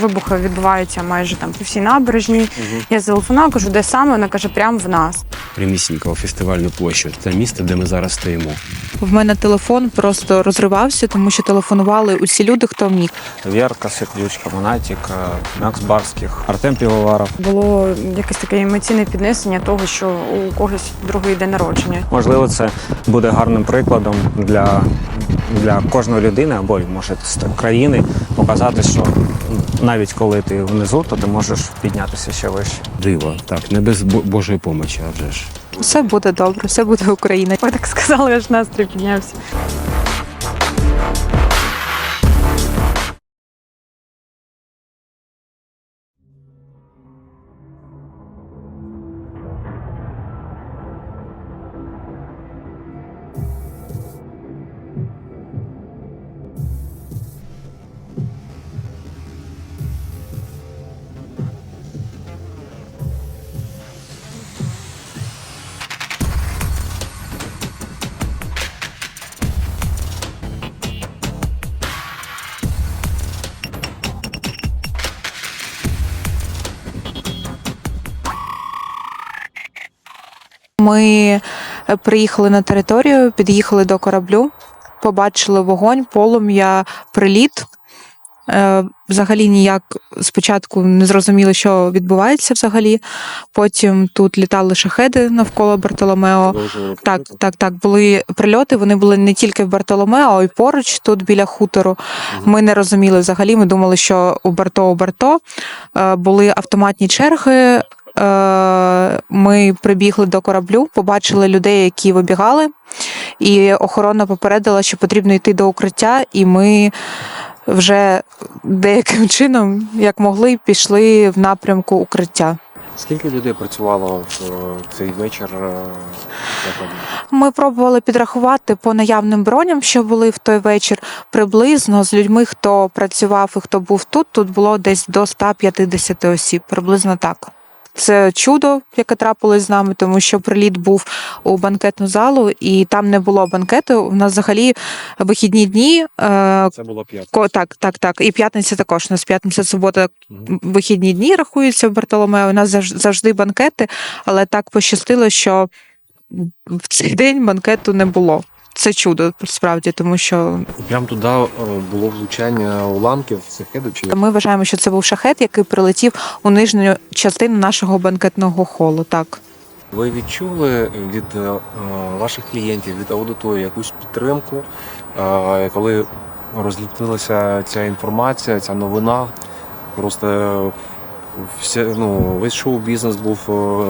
вибухи відбуваються майже там по всій набережній. Я зателефонувала, кажу, де саме? Вона каже, прямо в нас. Примісінько фестивальну площу. Це місце, де ми зараз стоїмо. В мене телефон просто розривався, тому що телефонували усі люди, хто міг. Вірка Сердючка, Монатік, Макс Барських, Артем Півоваров. Було якесь таке емоційне піднесення того, що у когось другий день народження. Можливо, це буде гарним прикладом для, для кожної людини або може з країни показати, що навіть коли ти внизу, то ти можеш піднятися ще вище. Диво, так, не без Бо- Божої помочі, адже ж. Все буде добре, все буде Україна. Ми так сказали, аж настрій піднявся. Ми е, приїхали на територію, під'їхали до кораблю, побачили вогонь, полум'я, приліт. Е, Взагалі ніяк спочатку не зрозуміли, що відбувається взагалі. Потім тут літали шахеди навколо Бартоломео. Так, так, так. Були прильоти. Вони були не тільки в Бартоломео, а й поруч, тут біля хутору. Ми не розуміли взагалі. Ми думали, що у Барто у Барто Е, були автоматні черги. Е, Ми прибігли до кораблю, побачили людей, які вибігали, і охорона попередила, що потрібно йти до укриття, і ми вже деяким чином, як могли, пішли в напрямку укриття. Скільки людей працювало в е, цей вечір? е. Ми пробували підрахувати по наявним броням, що були в той вечір. Приблизно з людьми, хто працював і хто був тут, тут було десь до 150 осіб, приблизно так. Це чудо, яке трапилось з нами, тому що приліт був у банкетну залу, і там не було банкету. У нас взагалі вихідні дні. Е, Це було п'ятниця. так, так, так. І п'ятниця також. У нас п'ятниця, субота, вихідні дні рахуються в Бартоломео. У нас завж- завжди банкети, але так пощастило, що в цей день банкету не було. Це чудо справді, тому що Прям туди е, було влучання уламків цехеду чи ми вважаємо, що це був шахет, який прилетів у нижню частину нашого банкетного холу. Так. ви відчули від е, ваших клієнтів, від аудиторії якусь підтримку, е, коли розлітилася ця інформація, ця новина? Просто вся, ну, весь шоу-бізнес був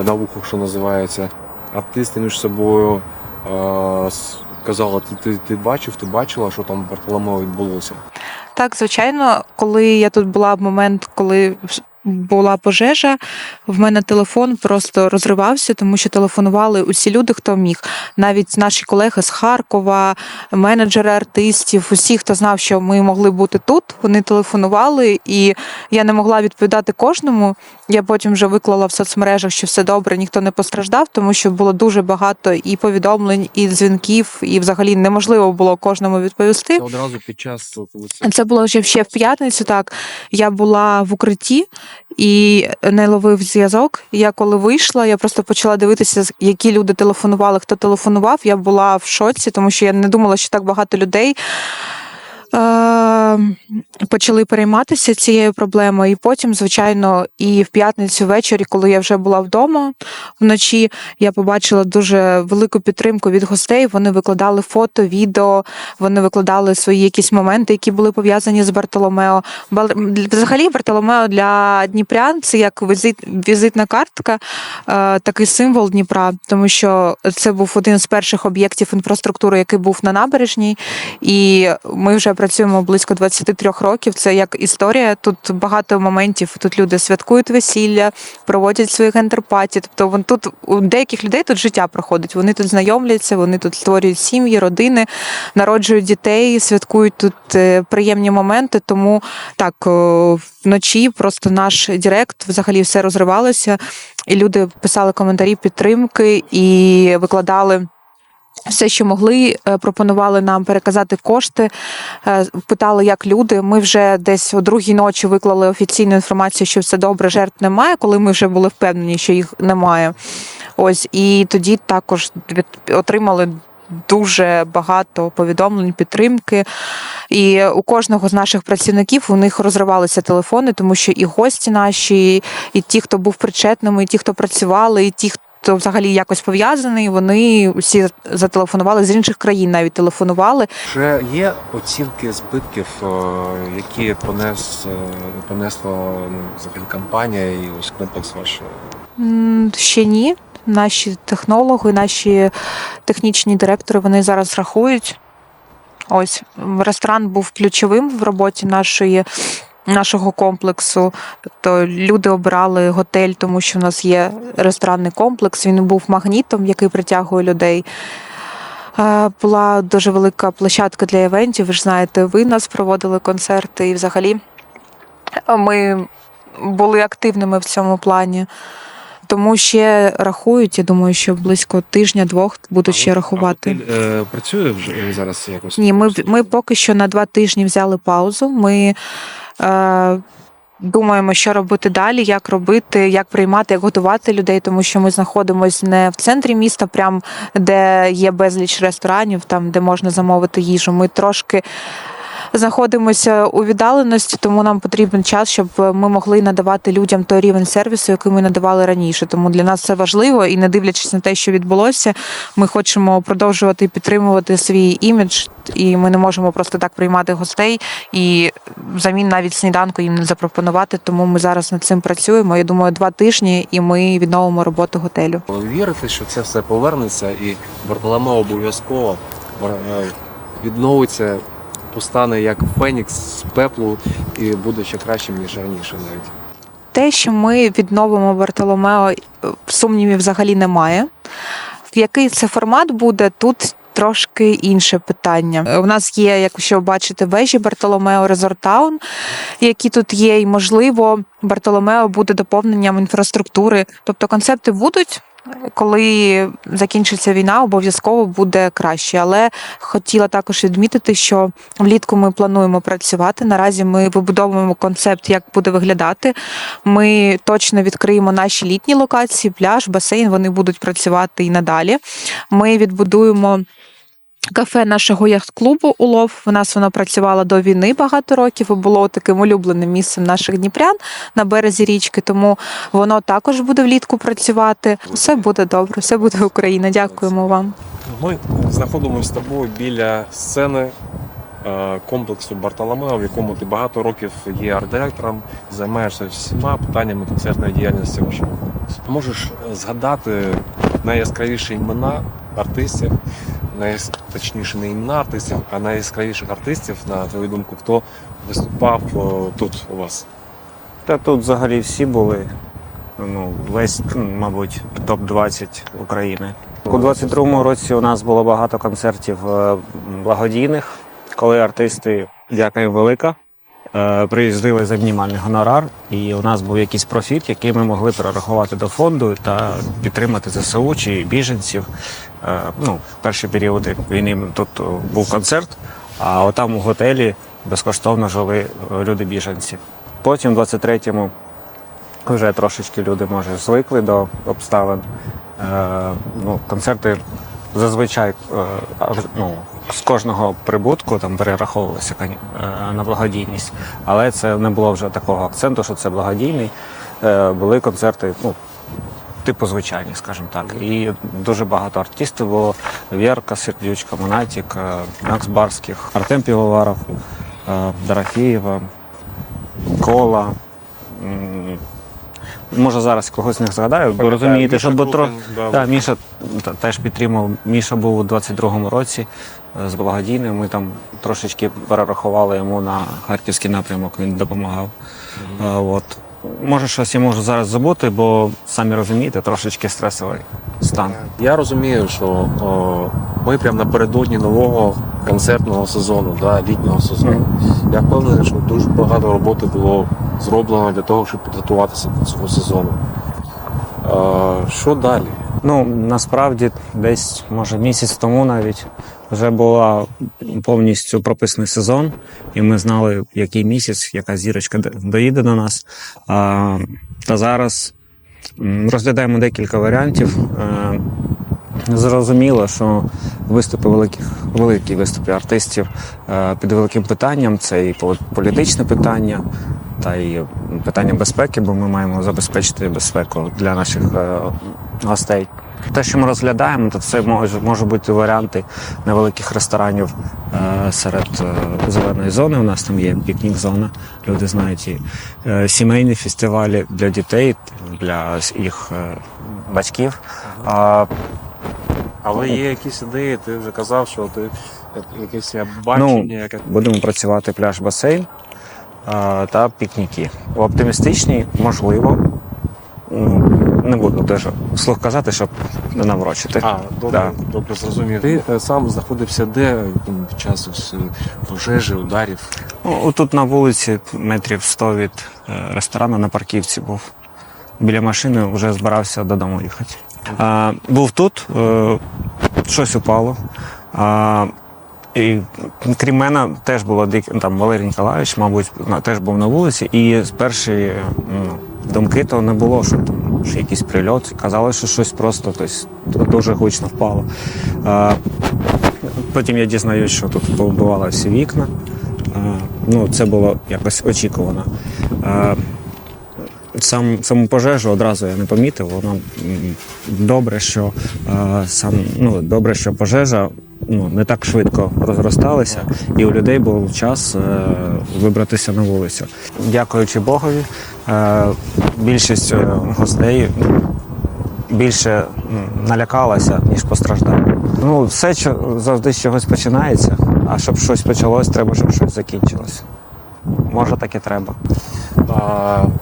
на вухах, що називається. Артисти між собою казали, ти, ти, ти бачив, ти бачила, що там в Бартоломео відбулося. Так, звичайно, коли я тут була в момент, коли була пожежа, в мене телефон просто розривався, тому що телефонували усі люди, хто міг. Навіть наші колеги з Харкова, менеджери артистів, усі, хто знав, що ми могли бути тут, вони телефонували, і я не могла відповідати кожному. Я потім вже виклала в соцмережах, що все добре, ніхто не постраждав, тому що було дуже багато і повідомлень, і дзвінків, і взагалі неможливо було кожному відповісти. Це одразу під час Це було вже ще в п'ятницю. Так я була в укритті і не ловив зв'язок. Я коли вийшла, я просто почала дивитися, які люди телефонували, хто телефонував. Я була в шоці, тому що я не думала, що так багато людей. Е, почали перейматися цією проблемою, і потім, звичайно, і в п'ятницю ввечері, коли я вже була вдома вночі, я побачила дуже велику підтримку від гостей. Вони викладали фото, відео, вони викладали свої якісь моменти, які були пов'язані з Бартоломео. Взагалі, Бартоломео для Дніпрян це як візит, візитна картка, е, такий символ Дніпра, тому що це був один з перших об'єктів інфраструктури, який був на набережній. І ми вже працюємо близько 23 років. Це як історія. Тут багато моментів. Тут люди святкують весілля, проводять свої гендерпаті. Тобто вон тут у деяких людей тут життя проходить. Вони тут знайомляться, вони тут створюють сім'ї, родини, народжують дітей, святкують тут е, приємні моменти. Тому так вночі просто наш Директ взагалі все розривалося, і люди писали коментарі підтримки і викладали. Все, що могли, е, пропонували нам переказати кошти, е, питали, як люди. Ми вже десь о другій ночі виклали офіційну інформацію, що все добре, жертв немає, коли ми вже були впевнені, що їх немає. Ось і тоді також отримали. Дуже багато повідомлень, підтримки, і у кожного з наших працівників у них розривалися телефони, тому що і гості наші, і ті, хто був причетними, і ті, хто працювали, і ті, хто взагалі якось пов'язаний, вони всі зателефонували з інших країн, навіть телефонували. Вже є оцінки збитків, е, які понес, е, понесла ну, взагалі компанія і ось комплекс ваш. Ще ні. Наші технологи, наші технічні директори вони зараз рахують. Ось ресторан був ключовим в роботі нашої. Нашого комплексу, тобто люди обирали готель, тому що в нас є ресторанний комплекс. Він був магнітом, який притягує людей. Е, Була дуже велика площадка для івентів. Ви ж знаєте, ви нас проводили концерти, і взагалі ми були активними в цьому плані. Тому ще рахують. Я думаю, що близько тижня-двох будуть ще рахувати. А готель, е, працює вже зараз якось? Ні, ми, ми поки що на два тижні взяли паузу. Ми е, думаємо, що робити далі, як робити, як приймати, як готувати людей, тому що ми знаходимося не в центрі міста, прям де є безліч ресторанів, там де можна замовити їжу. Ми трошки. Знаходимося у віддаленості, тому нам потрібен час, щоб ми могли надавати людям той рівень сервісу, який ми надавали раніше. Тому для нас це важливо, і не дивлячись на те, що відбулося, ми хочемо продовжувати підтримувати свій імідж, і ми не можемо просто так приймати гостей і взамін навіть сніданку їм не запропонувати. Тому ми зараз над цим працюємо. Я думаю, два тижні, і ми відновимо роботу готелю. Ви вірите, що це все повернеться і Бартоломео обов'язково е, відновиться, постане як Фенікс з пеплу і буде ще кращим, ніж раніше навіть. Те, що ми відновимо Бартоломео, е, сумнівів взагалі немає. В який це формат буде тут? Трошки інше питання. Е, У нас є, якщо ви бачите, вежі Бартоломео Резортаун, які тут є, і можливо, Бартоломео буде доповненням інфраструктури. Тобто концепти будуть. Коли закінчиться війна, обов'язково буде краще. Але хотіла також відмітити, що влітку ми плануємо працювати. Наразі ми вибудовуємо концепт, як буде виглядати. Ми точно відкриємо наші літні локації, пляж, басейн. Вони будуть працювати і надалі. Ми відбудуємо. Кафе нашого яхт-клубу Улов. У нас воно працювало до війни багато років і було таким улюбленим місцем наших дніпрян на березі річки. Тому воно також буде влітку працювати. Все буде добре, все буде Україна. Дякуємо вам. Ми знаходимося з тобою біля сцени комплексу Бартоломео, в якому ти багато років є арт-директором, займаєшся всіма питаннями концертної діяльності. Можеш е, згадати найяскравіші імена артистів, точніше не імена артистів, а найяскравіших артистів, на твою думку, хто виступав е, тут у вас? Та тут взагалі всі були. Ну, весь, ну, мабуть, топ-20 України. У 22-му році у нас було багато концертів е, благодійних, коли артисти, дяка їм велика, е, приїздили за мінімальний гонорар, і у нас був якийсь профіт, який ми могли перерахувати до фонду та підтримати ЗСУ чи біженців. Е, Ну, перші періоди війни тут е, був концерт, а отам у готелі безкоштовно жили люди-біженці. Потім, в 23-му, вже трошечки люди, може, звикли до обставин. Ну, концерти зазвичай ну, з кожного прибутку там перераховувалися коні- е, на благодійність, але це не було вже такого акценту, що це благодійний. Е, були концерти, ну, типу звичайні, скажімо так. І дуже багато артистів було. Вірка, Сердючка, Монатік, е, Макс Барських, Артем Півоваров, Дорофєєва, Кола. Може зараз когось з них згадаю, бо розумієте, що тро... да, Міша теж підтримав. Міша був у 22-му році з благодійним. Ми там трошечки перерахували йому на харківський напрямок, він допомагав. Е, От. Може, щось я можу зараз забути, бо самі розумієте, трошечки стресовий стан. Я розумію, що о, ми прямо напередодні нового концертного сезону, да, літнього сезону. Я впевнений, що дуже багато роботи було зроблено для того, щоб підготуватися до цього сезону. Е, що далі? Ну, насправді, десь, може, місяць тому навіть вже була повністю прописаний сезон, і ми знали, який місяць, яка зірочка доїде до нас. Та зараз розглядаємо декілька варіантів. Е, Зрозуміло, що виступи великих, великі виступи артистів е, під великим питанням. Це і політичне питання, та і питання безпеки, бо ми маємо забезпечити безпеку для наших е, гостей. Те, що ми розглядаємо, то це може бути варіанти невеликих ресторанів е, серед е, зеленої зони. У нас там є пікнік-зона, люди знають і е, сімейні фестивалі для дітей, для їх е, батьків. А, Але є якісь ідеї, ти вже казав, що ти якесь бачення, яке Будемо працювати пляж-басейн та пікніки. В оптимістичній, можливо. Ну, не буду дуже вслух казати, щоб не наврочити. А, добре, Да. добре, зрозумів. Ти е, сам знаходився де м, під час ось, е, пожежі, ударів? Ну, тут на вулиці метрів 100 від е, ресторану на парківці був. Біля машини вже збирався додому їхати. А, був тут, е, щось упало. А, і крім мене, теж було дик- там Валерій Ніколаївич, мабуть, на- теж був на вулиці. І з першої ну, думки то не було, що там що якийсь прильот. Казали, що щось просто тобто, дуже гучно впало. А, потім я дізнаюсь, що тут повбивали всі вікна. А, ну, це було якось очікувано. А, сам, саму пожежу одразу я не помітив. Воно добре, що а, сам ну добре, що пожежа ну не так швидко розросталася, і у людей був час е, вибратися на вулицю. Дякуючи Богові, е, більшість е, гостей більше налякалася, ніж постраждала. Ну, все завжди з чогось починається. А щоб щось почалось, треба, щоб щось закінчилось. Може, так і треба.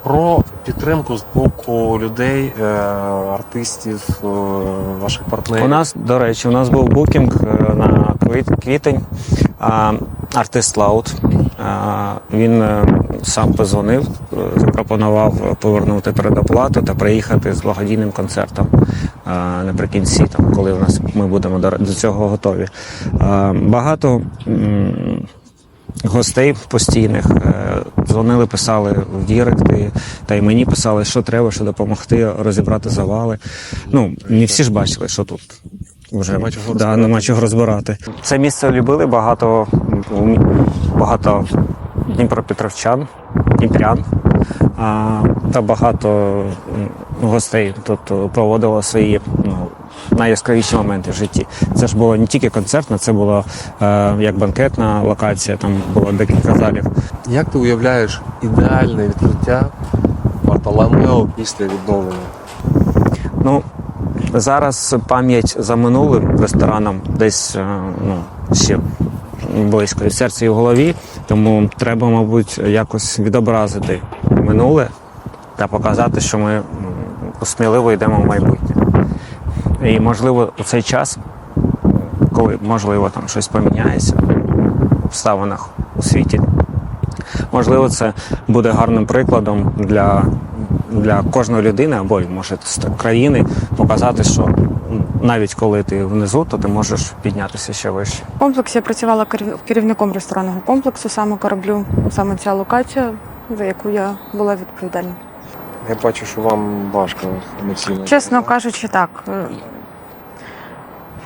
Про підтримку з боку людей, е, артистів, е, ваших партнерів. У нас, до речі, у нас був букінг е, на квіт- квітень. Артист Лаут. Він сам позвонив, запропонував повернути передоплату та приїхати з благодійним концертом наприкінці, там, коли у нас ми будемо до цього готові. Багато гостей постійних е, дзвонили, писали в Діректи, та й мені писали, що треба, що допомогти розібрати завали. Ну, не всі ж бачили, що тут. Вже Нема чого да, розбирати. нема чого розбирати. Це місце любили багато, багато дніпропетровчан, дніпрян. А, та багато гостей тут проводило свої найяскравіші моменти в житті. Це ж було не тільки концертна, це було е, як банкетна локація, там було декілька залів. Як ти уявляєш ідеальне відкриття Бартоломео після відновлення? Ну, зараз пам'ять за минулим рестораном десь е, ну, ще близько і в серці і в голові, тому треба, мабуть, якось відобразити минуле та показати, що ми сміливо йдемо в майбутнє. І, можливо, у цей час, коли можливо там щось поміняється в обставинах у світі, можливо, це буде гарним прикладом для, для кожної людини або може країни показати, що навіть коли ти внизу, то ти можеш піднятися ще вище. В комплексі я працювала керів- керівником ресторанного комплексу, саме кораблю, саме ця локація, за яку я була відповідальна. Я бачу, що вам важко емоційно. Чесно кажучи, так. е,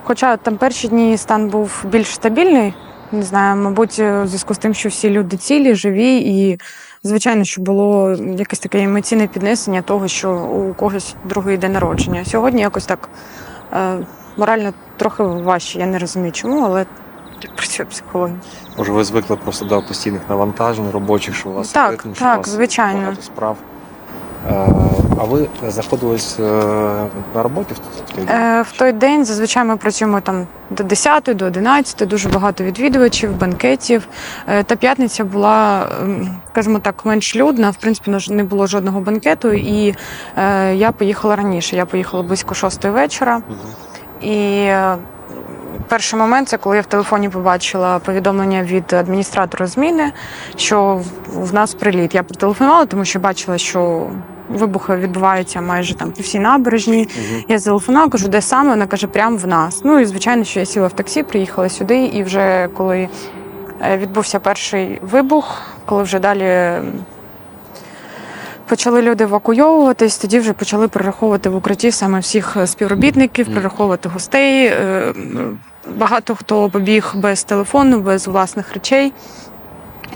Хоча там перші дні стан був більш стабільний, не знаю, мабуть, е, у зв'язку з тим, що всі люди цілі, живі, і звичайно, що було якесь таке емоційне піднесення того, що у когось другий день народження. Сьогодні якось так е, морально трохи важче. Я не розумію, чому, але так працює психологія. Може, ви звикли просто до постійних навантажень робочих, що у вас Так, ритм, що у вас звичайно. багато справ. А ви знаходились е, на роботі в той день? Е, в той день зазвичай ми працюємо там до 10, до 11, дуже багато відвідувачів, банкетів. Е, та п'ятниця була, ем, скажімо так, менш людна. В принципі, не було жодного банкету, і я поїхала раніше. Я поїхала близько 6 вечора. І перший момент це коли я в телефоні побачила повідомлення від адміністратора зміни, що в- в нас приліт. Я протелефонувала, тому що бачила, що вибухи відбуваються майже там по всій набережні. Я зателефонувала, кажу, де саме? Вона каже, прямо в нас. Ну і звичайно, що я сіла в таксі, приїхала сюди, і вже коли е, відбувся перший вибух, коли вже далі. Почали люди евакуйовуватись, тоді вже почали перераховувати в укритті саме всіх е, співробітників, перераховувати гостей. Е, Багато хто побіг без телефону, без власних речей.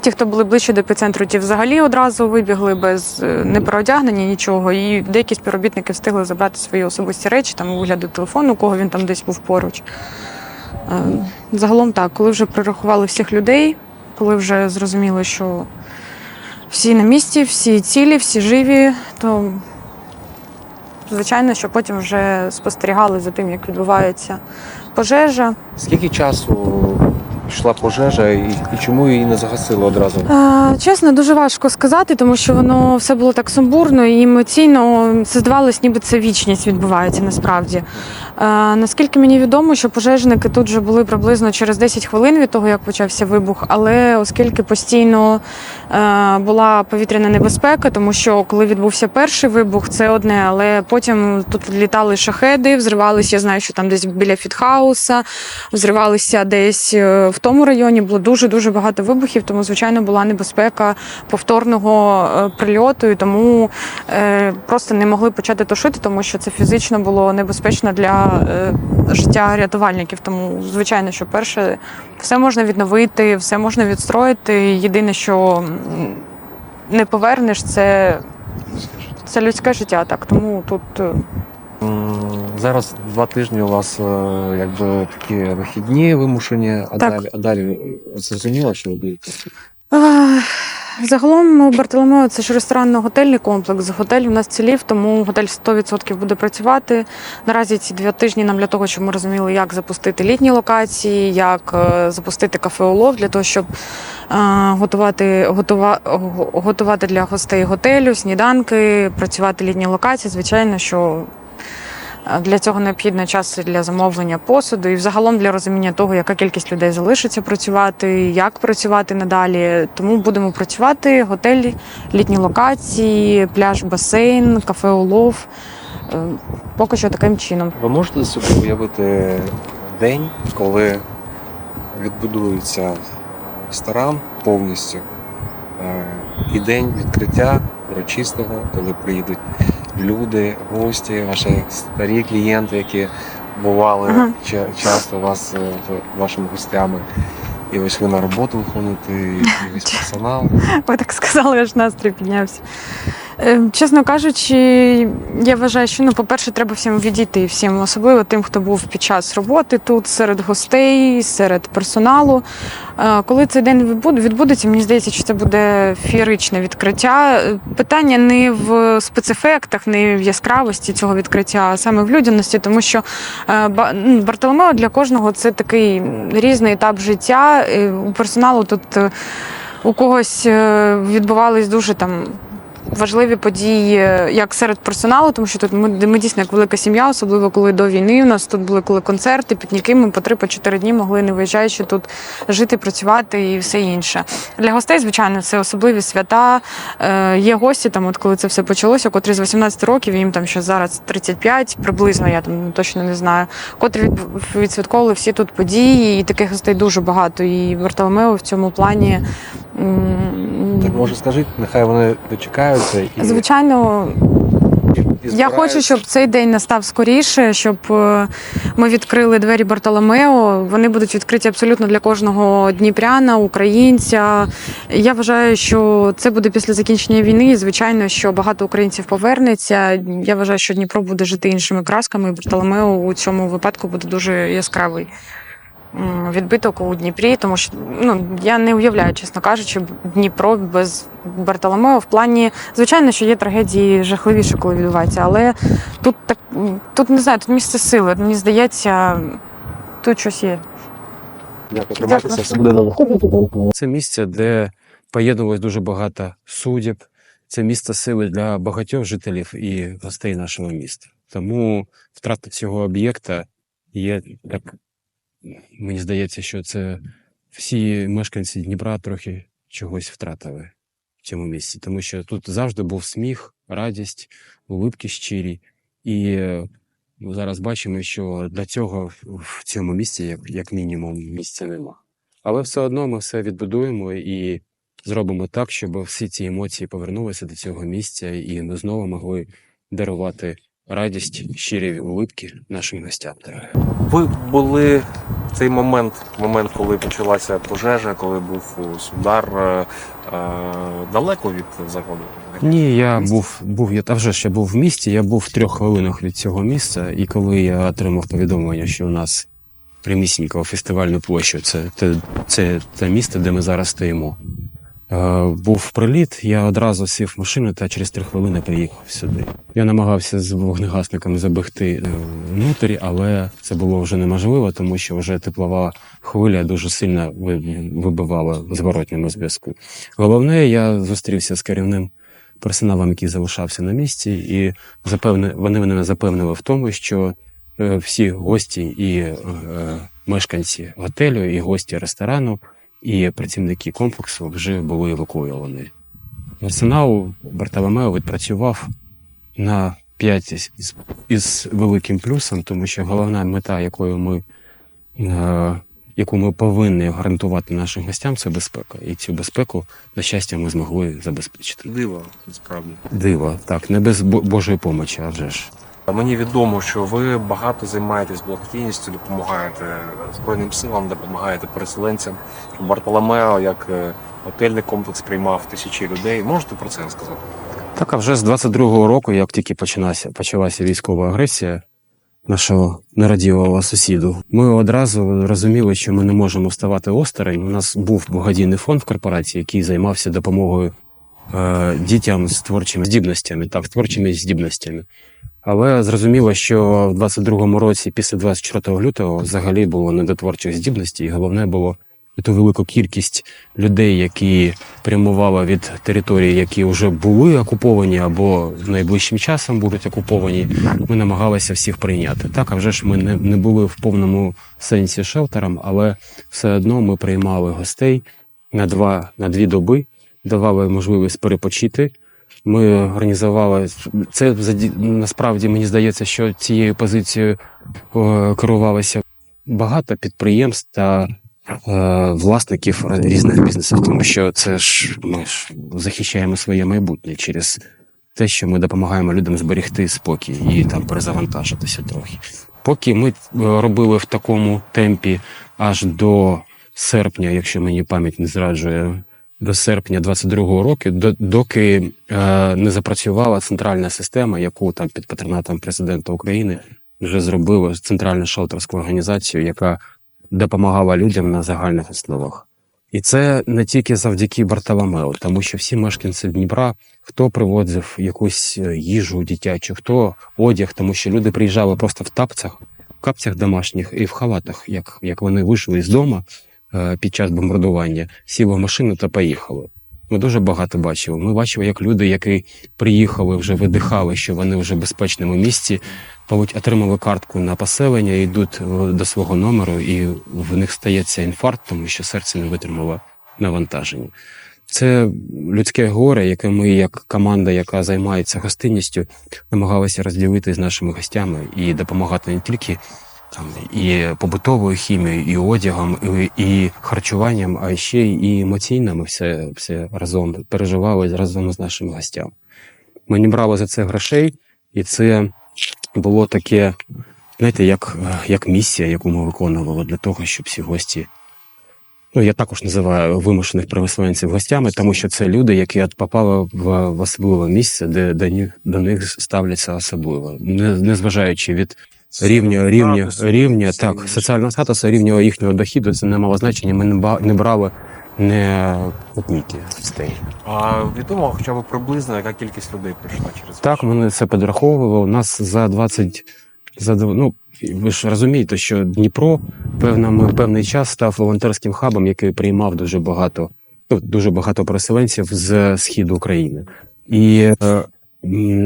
Ті, хто були ближче до епіцентру, ті взагалі одразу вибігли без е, непереодягнення, нічого. І деякі співробітники встигли забрати свої особисті речі, там вигляду телефону, кого він там десь був поруч. Е, Загалом так, коли вже прорахували всіх людей, коли вже зрозуміли, що всі на місці, всі цілі, всі живі, то звичайно, що потім вже спостерігали за тим, як відбувається пожежа. Скільки часу йшла пожежа і, і чому її не загасили одразу? Е, Чесно, дуже важко сказати, тому що воно все було так сумбурно і емоційно. Це здавалось, ніби це вічність відбувається насправді. Е, Наскільки мені відомо, що пожежники тут вже були приблизно через 10 хвилин від того, як почався вибух, але оскільки постійно е, була повітряна небезпека, тому що коли відбувся перший вибух, це одне, але потім тут літали шахеди, взривалися. Я знаю, що там десь біля Фітхауса, взривалися десь е, в тому районі. Було дуже дуже багато вибухів, тому звичайно була небезпека повторного е, прильоту, і тому е, просто не могли почати тушити, тому що це фізично було небезпечно для е, життя рятувальників. Тому звичайно, що перше все можна відновити, все можна відстроїти. Єдине, що не повернеш, це, це людське життя. Так тому тут. Зараз два тижні у вас е, якби такі вихідні вимушені, а Так. далі, а далі зрозуміло, що ви будете. Ах, Загалом Бартоломео це ж ресторанно-готельний комплекс. Готель у нас цілів, тому готель 100% буде працювати. Наразі ці два тижні нам для того, щоб ми розуміли, як запустити літні локації, як е, запустити кафе улов для того, щоб е, готувати, готува, готувати для гостей готелю, сніданки, працювати літні локації. Звичайно, що Для цього необхідно час для замовлення посуду і взагалом для розуміння того, яка кількість людей залишиться працювати, як працювати надалі. Тому будемо працювати готель, літні локації, пляж, басейн, кафе улов. Е, Поки що таким чином. Ви можете собі уявити день, коли відбудується ресторан повністю, е, і день відкриття урочистого, коли приїдуть люди, гості, ваші старі клієнти, які бували Ага. ча- часто у вас е, в- вашими гостями. І ось ви на роботу виходите, і весь персонал. Ви так сказали, аж настрій піднявся. Е, Чесно кажучи, я вважаю, що ну, по-перше, треба всім відійти, всім, особливо тим, хто був під час роботи тут, серед гостей, серед персоналу. Е, Коли цей день відбудеться, мені здається, що це буде феєричне відкриття. Е, Питання не в спецефектах, не в яскравості цього відкриття, а саме в людяності, тому що е, ну, Бартоломео для кожного це такий різний етап життя. У персоналу тут. у когось відбувались дуже там. Важливі події як серед персоналу, тому що тут ми, ми дійсно як велика сім'я, особливо коли до війни. У нас тут були коли концерти, пікніки. Ми по три по чотири дні могли не виїжджаючи тут жити, працювати і все інше. Для гостей, звичайно, це особливі свята. Е, є гості, там, от коли це все почалося, котрі з 18 років, їм там ще зараз 35, приблизно, я там точно не знаю, котрі від, відсвятковували всі тут події, і таких гостей дуже багато. І Вартоломео в цьому плані. Так може скажіть, нехай вони дочекаються і, Звичайно, і, і я хочу, щоб цей день настав скоріше, щоб е, ми відкрили двері Бартоломео. Вони будуть відкриті абсолютно для кожного дніпряна, українця. Я вважаю, що це буде після закінчення війни. І, звичайно, що багато українців повернеться. Я вважаю, що Дніпро буде жити іншими красками. і Бартоломео у цьому випадку буде дуже яскравий. Відбиток у Дніпрі, тому що ну я не уявляю, чесно кажучи, Дніпро без Бартоломео в плані Звичайно, що є трагедії жахливіші, коли відбуваються, але тут так тут не знаю, тут місце сили. Мені здається, тут щось є. Дякую, тримайтеся, все буде добре. Це місце, де поєднувалось дуже багато суддів. Це місце сили для багатьох жителів і гостей нашого міста. Тому втрата цього об'єкта є так. Мені здається, що це всі мешканці Дніпра трохи чогось втратили в цьому місці, тому що тут завжди був сміх, радість, улипки щирі. І е, зараз бачимо, що для цього в цьому місці, як, як мінімум, місця нема. Але все одно ми все відбудуємо і зробимо так, щоб всі ці емоції повернулися до цього місця, і ми знову могли дарувати радість, щирі улипки нашим гостям. Ви були в цей момент, момент, коли почалася пожежа, коли був ось удар е, е, далеко від закладу? Ні, я був, був я та вже ще був в місті. Я був в трьох хвилинах від цього місця, і коли я отримав повідомлення, що у нас примісненько фестивальну площу, це те, це те місце, де ми зараз стоїмо. Е, був приліт, я одразу сів в машину та через три хвилини приїхав сюди. Я намагався з вогнегасниками забігти е, внутрі, але це було вже неможливо, тому що вже теплова хвиля дуже сильно вибивала зворотньому зв'язку. Головне, я зустрівся з керівним персоналом, який залишався на місці, і запевни, вони мене запевнили в тому, що е, всі гості і мешканці готелю, і гості ресторану, і працівники комплексу вже були евакуйовані. Персонал Бартоломео відпрацював на 5 із, із, великим плюсом, тому що головна мета, якою ми, е, яку ми повинні гарантувати нашим гостям, це безпека. І цю безпеку, на щастя, ми змогли забезпечити. Диво, насправді. Диво, так, не без Бо- Божої помочі, а вже ж. Мені відомо, що ви багато займаєтесь благодійністю, допомагаєте Збройним силам, допомагаєте переселенцям. Бартоломео, як е, готельний комплекс, приймав тисячі людей. Можете про це сказати? Так, а вже з 22-го року, як тільки почалася, почалася військова агресія нашого нерадівого сусіду, ми одразу розуміли, що ми не можемо ставати осторонь. У нас був благодійний фонд в корпорації, який займався допомогою е, дітям з творчими здібностями, так, творчими здібностями. Але зрозуміло, що в 22-му році, після 24 лютого, взагалі було не до творчих здібностей, і головне було ту велику кількість людей, які прямували від територій, які вже були окуповані або найближчим часом будуть окуповані, ми намагалися всіх прийняти. Так, а вже ж ми не, не були в повному сенсі шелтером, але все одно ми приймали гостей на два на дві доби, давали можливість перепочити. Ми організували це насправді мені здається, що цією позицією е, керувалося багато підприємств та е, власників різних бізнесів, тому що це ж ми ж захищаємо своє майбутнє через те, що ми допомагаємо людям зберегти спокій і там перезавантажитися трохи. Поки ми е, робили в такому темпі аж до серпня, якщо мені пам'ять не зраджує, до серпня 22-го року, до, доки е, не запрацювала центральна система, яку там під патронатом президента України вже зробила центральну шелтерську організацію, яка допомагала людям на загальних основах. І це не тільки завдяки Бартоломео, тому що всі мешканці Дніпра, хто привозив якусь е, їжу дитячу, хто одяг, тому що люди приїжджали просто в тапцях, в капцях домашніх і в халатах, як, як вони вийшли з дому під час бомбардування, сіли в машину та поїхали. Ми дуже багато бачили. Ми бачили, як люди, які приїхали, вже видихали, що вони вже в безпечному місці, отримали картку на поселення, йдуть е, до свого номеру, і в них стається інфаркт, тому що серце не витримало навантаження. Це людське горе, яке ми, як команда, яка займається гостинністю, намагалися розділити з нашими гостями і допомагати не тільки там і побутовою хімією, і одягом, і, і харчуванням, а ще й емоційно ми все, все разом переживали разом з нашими гостями. Ми не брали за це грошей, і це було таке, знаєте, як, як місія, яку ми виконували для того, щоб всі гості. Ну, я також називаю вимушених переселенців гостями, тому що це люди, які попали в, особливе місце, де до них, ставляться особливо, не, незважаючи від рівня, рівня, рівня, так, соціального статусу, рівня їхнього доходу, це не мало значення. Ми не, брали не копійки з тих. А відомо хоча б приблизно, яка кількість людей прийшла через Так, ми це підраховували. У нас за 20, за ну, ви ж розумієте, що Дніпро певному певний час став волонтерським хабом, який приймав дуже багато, ну, дуже багато переселенців з східу України. І е,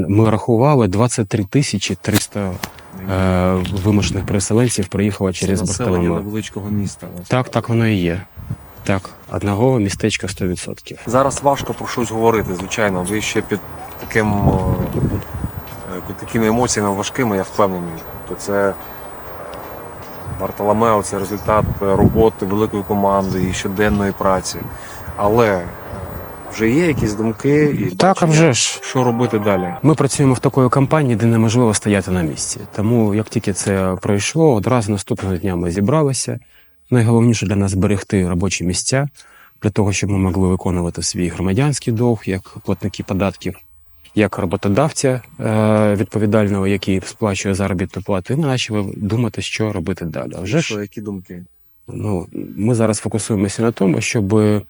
ми рахували 23 тисячі 300 е, вимушених переселенців приїхало через Бартоломео. невеличкого міста. Так, так воно і є. Так, одного містечка 100%. Зараз важко про щось говорити, звичайно. Ви ще під таким е, під такими емоціями важкими, я впевнений. То це Бартоломео це результат роботи великої команди і щоденної праці. Але вже є якісь думки і Так, а вже ж. що робити далі. Ми працюємо в такої компанії, де неможливо стояти на місці. Тому як тільки це пройшло, одразу наступного дня ми зібралися. Найголовніше для нас зберегти робочі місця для того, щоб ми могли виконувати свій громадянський долг як платники податків, як роботодавця е, відповідального, який сплачує заробітну плату. І ми почали думати, що робити далі. А вже ж які думки? ну, ми зараз фокусуємося на тому, щоб е,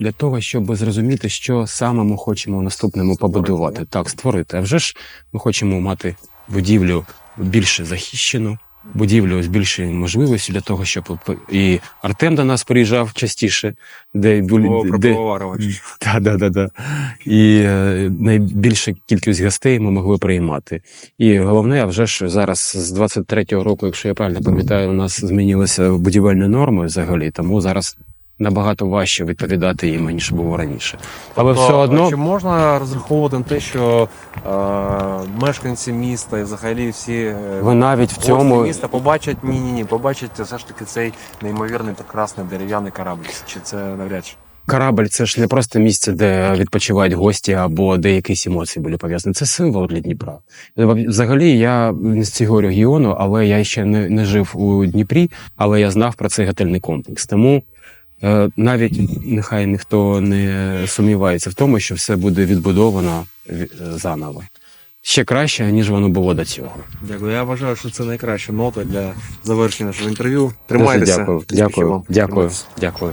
для того, щоб зрозуміти, що саме ми хочемо в наступному побудувати, так, створити. А вже ж ми хочемо мати будівлю більше захищену, будівлю з більшою можливістю для того, щоб і Артем до нас приїжджав частіше, де були де, Да, да, да, да. І е, найбільша кількість гостей ми могли приймати. І головне, а вже ж зараз з 23-го року, якщо я правильно пам'ятаю, у нас змінилися будівельні норми взагалі, тому зараз набагато важче відповідати їм, ніж було раніше. Але Тобто, все одно Чи можна розраховувати на те, що е, мешканці міста і взагалі всі е, ви навіть в цьому міста побачать ні, ні, ні, побачать все ж таки цей неймовірний прекрасний дерев'яний корабль. Чи це навряд чи? корабль це ж не просто місце, де відпочивають гості або де якісь емоції були пов'язані. Це символ для Дніпра. Взагалі, я не з цього регіону, але я ще не, не жив у Дніпрі, але я знав про цей готельний комплекс. Тому е, навіть нехай ніхто не сумнівається в тому, що все буде відбудовано заново. Ще краще, ніж воно було до цього. Дякую. Я вважаю, що це найкраща нота для завершення нашого інтерв'ю. Тримайтеся. дякую, дякую, дякую, дякую.